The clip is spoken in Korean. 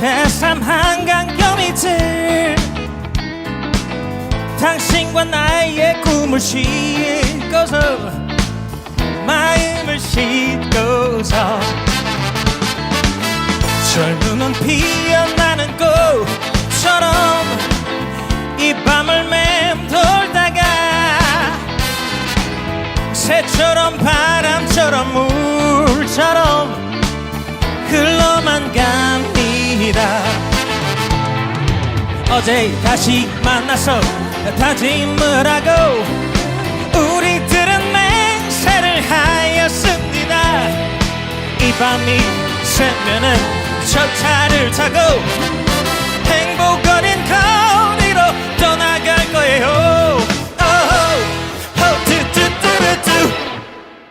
제3 한강경이들 당신과 나의 꿈을 싣고서 마음을 싣고서 젊음은 피어나는 꽃처럼 이 밤을 맴돌다가 새처럼 바람 어제 다시 만나서 다짐을 하고 우리들은 맹세를 하였습니다. 이 밤이 새면은 저 차를 타고